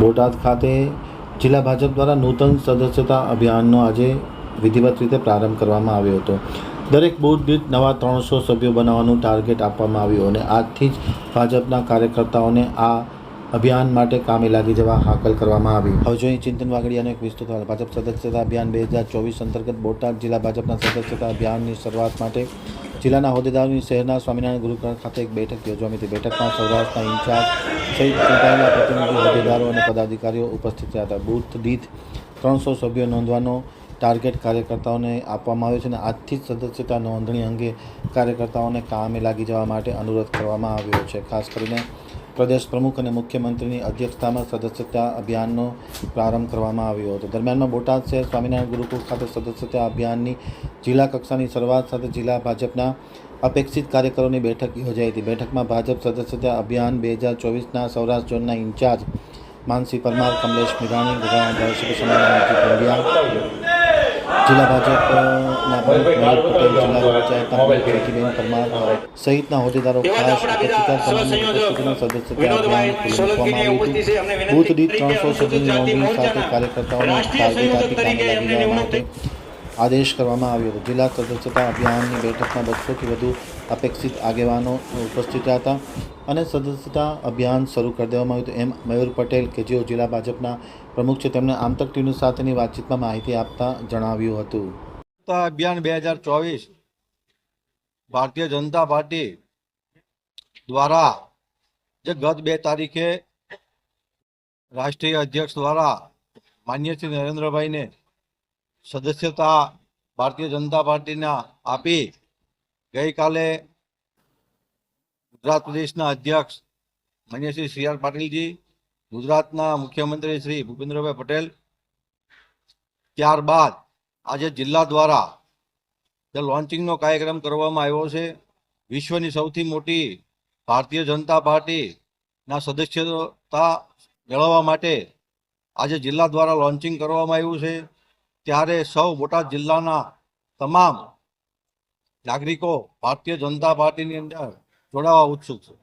બોટાદ ખાતે જિલ્લા ભાજપ દ્વારા નૂતન સદસ્યતા અભિયાનનો આજે વિધિવત રીતે પ્રારંભ કરવામાં આવ્યો હતો દરેક બૂથ દીઠ નવા ત્રણસો સભ્યો બનાવવાનું ટાર્ગેટ આપવામાં આવ્યું અને આજથી જ ભાજપના કાર્યકર્તાઓને આ અભિયાન માટે કામે લાગી જવા હાકલ કરવામાં આવી હવે જોઈએ ચિંતન વાઘડિયાનો એક વિસ્તૃત. ભાજપ સદસ્યતા અભિયાન બે હજાર ચોવીસ અંતર્ગત બોટાદ જિલ્લા ભાજપના સદસ્યતા અભિયાનની શરૂઆત માટે જિલ્લાના હોદ્દેદારોની શહેરના સ્વામિનારાયણ ગુરુકરણ ખાતે એક બેઠક યોજવામાં હતી બેઠકમાં સૌરાષ્ટ્રના ઇન્ચાર્જ સહિત ચૂંટાયેલા પ્રતિનિધિ, હોદ્દેદારો અને પદાધિકારીઓ ઉપસ્થિત રહ્યા હતા. બૂથ દીઠ ત્રણસો સભ્યો નોંધવાનો ટાર્ગેટ કાર્યકર્તાઓને આપવામાં આવ્યો છે અને આજથી જ સદસ્યતા નોંધણી અંગે કાર્યકર્તાઓને કામે લાગી જવા માટે અનુરોધ કરવામાં આવ્યો છે. ખાસ કરીને પ્રદેશ પ્રમુખ અને મુખ્યમંત્રીની અધ્યક્ષતામાં સદસ્યતા અભિયાનનો પ્રારંભ કરવામાં આવ્યો હતો. દરમિયાનમાં બોટાદ શહેર સ્વામિનારાયણ ગુરુકુળ ખાતે સદસ્યતા અભિયાનની જિલ્લા કક્ષાની શરૂઆત સાથે જિલ્લા ભાજપના અપેક્ષિત કાર્યકરોની બેઠક યોજાઈ હતી. બેઠકમાં ભાજપ સદસ્યતા અભિયાન બે હજાર ચોવીસના સૌરાષ્ટ્ર ઝોનના ઇન્ચાર્જ માનસી પરમાર, કમલેશ મિરાણી, ગુજરાત પંડ્યા જિલ્લા ભાજપના પ્રમુખ પટેલ જિલ્લા પંચાયત પ્રમુખ જ્યોતિબેન પરમાર સહિતના હોદ્દેદારો ખાસ બૂથ દીઠ ત્રણસો સભ્યોની નોંધણી સાથે કાર્યકર્તાઓને ટાર્ગેટ આપી કામે લાગી જવા માટે આદેશ કરવામાં આવ્યો હતો. જિલ્લા સદસ્યતા અભિયાનની બેઠકમાં બસોથી વધુ અપેક્ષિત આગેવાનો ઉપસ્થિત હતા અને સદસ્યતા અભિયાન શરૂ કરી દેવામાં આવ્યું હતું. એમ મયુર પટેલ, કે જેઓ જિલ્લા ભાજપના પ્રમુખ છે તેમણે આમતક ટીવી સાથેની વાતચીતમાં માહિતી આપતા જણાવ્યું હતું. અભિયાન બે હજાર ચોવીસ ભારતીય જનતા પાર્ટી દ્વારા જે ગત બે તારીખે રાષ્ટ્રીય અધ્યક્ષ દ્વારા માન્ય શ્રી નરેન્દ્રભાઈને સદસ્યતા ભારતીય જનતા પાર્ટીના આપી ગઈકાલે ગુજરાત પ્રદેશના અધ્યક્ષ માન્ય શ્રી સી આર પાટીલજી, ગુજરાતના મુખ્યમંત્રી શ્રી ભૂપેન્દ્રભાઈ પટેલ, ત્યારબાદ આજે જિલ્લા દ્વારા જે લોન્ચિંગનો કાર્યક્રમ કરવામાં આવ્યો છે, વિશ્વની સૌથી મોટી ભારતીય જનતા પાર્ટીના સદસ્યતા મેળવવા માટે આજે જિલ્લા દ્વારા લોન્ચિંગ કરવામાં આવ્યું છે. ત્યારે સૌ બોટાદ જિલ્લાના તમામ નાગરિકો ભારતીય જનતા પાર્ટીની અંદર જોડાવા ઉત્સુક છે.